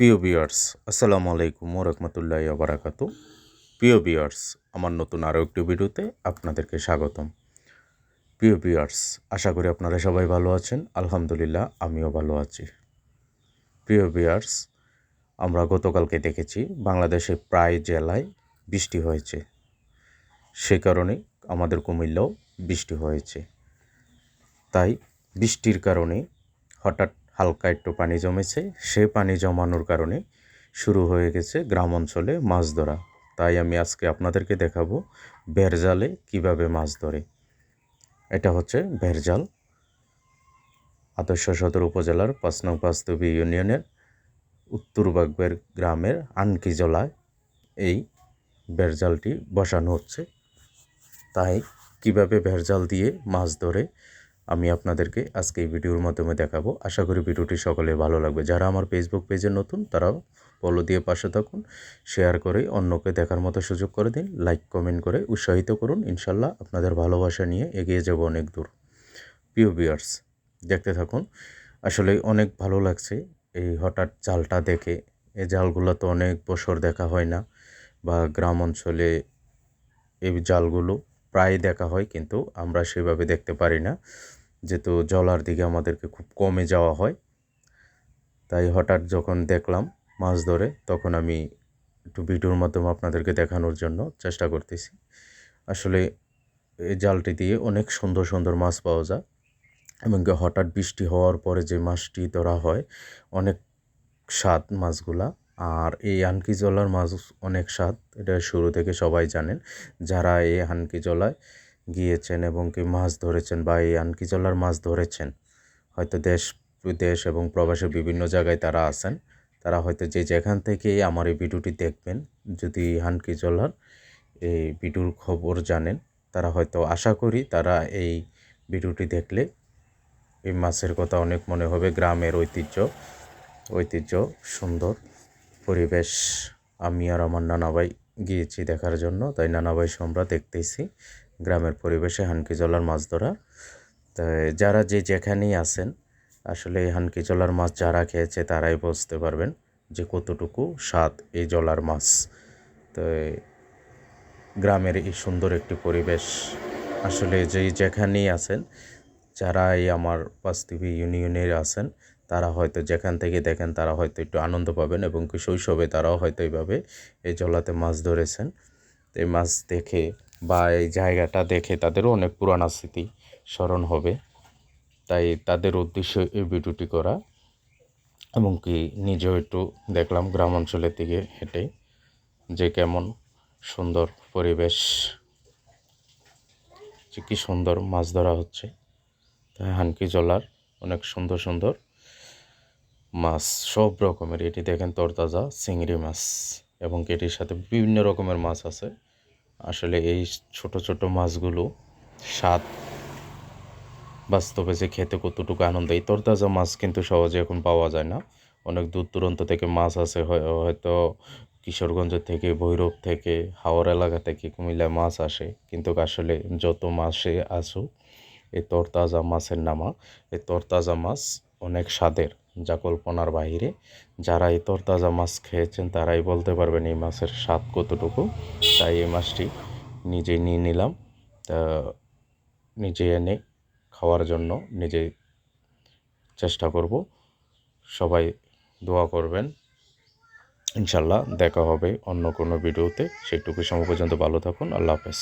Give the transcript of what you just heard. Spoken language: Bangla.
প্রিয় বিয়ার্স আসসালামু আলাইকুম রহমতুল্লাহ বারাকাতু। প্রিয় বিয়ার্স আমার নতুন আরও একটি ভিডিওতে আপনাদেরকে স্বাগতম। প্রিয় বিয়ার্স আশা করি আপনারা সবাই ভালো আছেন। আলহামদুলিল্লাহ, আমিও ভালো আছি। প্রিয় বিয়ার্স আমরা গতকালকে দেখেছি বাংলাদেশে প্রায় জেলায় বৃষ্টি হয়েছে। সে কারণে আমাদের কুমিল্লাও বৃষ্টি হয়েছে। তাই বৃষ্টির কারণে হঠাৎ হালকা একটু পানি জমেছে। সে পানি জমানোর কারণে শুরু হয়ে গেছে গ্রাম অঞ্চলে মাছ ধরা। তাই আমি আজকে আপনাদেরকে দেখাবো বেরজালে কীভাবে মাছ ধরে। এটা হচ্ছে ভেরজাল আদর্শ সদর উপজেলার পাঁচ নং পাঁচতবি ইউনিয়নের উত্তর বাগবের গ্রামের আনকিজলায় এই বেরজালটি বসানো হচ্ছে। তাই কীভাবে ভেরজাল দিয়ে মাছ ধরে আমি আপনাদেরকে আজকে এই ভিডিওর মাধ্যমে দেখাবো। আশা করি ভিডিওটি সকলে ভালো লাগবে। যারা আমার ফেসবুক পেজে নতুন, তারাও ফলো দিয়ে পাশে থাকুন। শেয়ার করে অন্যকে দেখার মতো সুযোগ করে দিন। লাইক কমেন্ট করে উৎসাহিত করুন। ইনশাল্লাহ আপনাদের ভালোবাসা নিয়ে এগিয়ে যাব অনেক দূর। প্রিয় বিয়ার্স দেখতে থাকুন। আসলে অনেক ভালো লাগছে এই হঠাৎ জালটা দেখে। এই জালগুলো তো অনেক বছর দেখা হয় না বা গ্রাম অঞ্চলে এই জালগুলো প্রায় দেখা হয়, কিন্তু আমরা সেভাবে দেখতে পারি না। যেহেতু জলার দিকে আমাদেরকে খুব কমে যাওয়া হয়, তাই হঠাৎ যখন দেখলাম মাছ ধরে, তখন আমি একটু ভিডিওর মাধ্যমে আপনাদেরকে দেখানোর জন্য চেষ্টা করতেছি। আসলে এই জালটি দিয়ে অনেক সুন্দর সুন্দর মাছ পাওয়া যায় এবং হঠাৎ বৃষ্টি হওয়ার পরে যে মাছটি ধরা হয়, অনেক স্বাদ মাছগুলা। আর এই হানকি জলার মাছ অনেক স্বাদ, এটা শুরু থেকে সবাই জানেন। যারা এই হানকি জলায় গিয়েছেন এবং কি মাছ ধরেছেন বা এই আনকিজলার মাছ ধরেছেন। হয়তো দেশ বিদেশ এবং প্রবাসে বিভিন্ন জায়গায় তারা আছেন। তারা হয়তো যে যেখান থেকে আমার এই ভিডিওটি দেখবেন, যদি হানকিজলার এই ভিডিওর খবর জানেন, তারা হয়তো আশা করি তারা এই ভিডিওটি দেখলে এই মাছের কথা অনেক মনে হবে। গ্রামের ঐতিহ্য ঐতিহ্য সুন্দর পরিবেশ। আমি আর আমার নানাভাই গিয়েছি দেখার জন্য, তাই নানাভাই আমরা দেখতেছি। গ্রামের পরিবেশে হানকি জলার মাছ ধরা। তাই যারা যে যেখানেই আছেন, আসলে এই হানকি জলার মাছ যারা খেয়েছে, তারাই বুঝতে পারবেন যে কতটুকু স্বাদ এই জলার মাছ। তো গ্রামের এই সুন্দর একটি পরিবেশ, আসলে যে যেখানেই আছেন যারা এই আমার পাঁচটিভি ইউনিয়নের আছেন, তারা হয়তো যেখান থেকে দেখেন, তারা হয়তো একটু আনন্দ পাবেন এবং শৈশবে তারাও হয়তো এইভাবে এই জলাতে মাছ ধরেছেন। এই মাছ দেখে বা এই জায়গাটা দেখে তাদেরও অনেক পুরানা স্মৃতি স্মরণ হবে। তাই তাদের উদ্দেশ্য এই ভিডিওটি করা এবং কি নিজেও একটু দেখলাম গ্রাম অঞ্চলের দিকে হেঁটে যে কেমন সুন্দর পরিবেশ, যে কী সুন্দর মাছ ধরা হচ্ছে। তাই হানকি জলার, অনেক সুন্দর সুন্দর মাছ, সব রকমের। এটি দেখেন তরতাজা চিংড়ি মাছ এবং এটির সাথে বিভিন্ন রকমের মাছ আছে। আসলে এই ছোট ছোট মাছগুলো স্বাদ বাস্তবে যে খেতে কতটুকু আনন্দ, এই তরতাজা মাছ কিন্তু সহজে এখন পাওয়া যায় না। অনেক দূর দূরান্ত থেকে মাছ আছে হয়তো কিশোরগঞ্জ থেকে, ভৈরব থেকে, হাওড় এলাকা থেকে কুমিল্লায় মাছ আসে। কিন্তু আসলে যত মাসে আসুক এই তরতাজা মাছের নামা। এই তরতাজা মাছ অনেক স্বাদের যা কল্পনার বাহিরে। যারা এই তরতাজা মাছ খেয়েছেন, তারাই বলতে পারবেন এই মাছের স্বাদ কতটুকু। তাই এই মাছটি নিজে নিয়ে নিলাম। তা নিজে এনে খাওয়ার জন্য নিজে চেষ্টা করব। সবাই দোয়া করবেন। ইনশাল্লাহ দেখা হবে অন্য কোনো ভিডিওতে। সেইটুকু সময় পর্যন্ত ভালো থাকুন। আল্লাহ হাফেজ।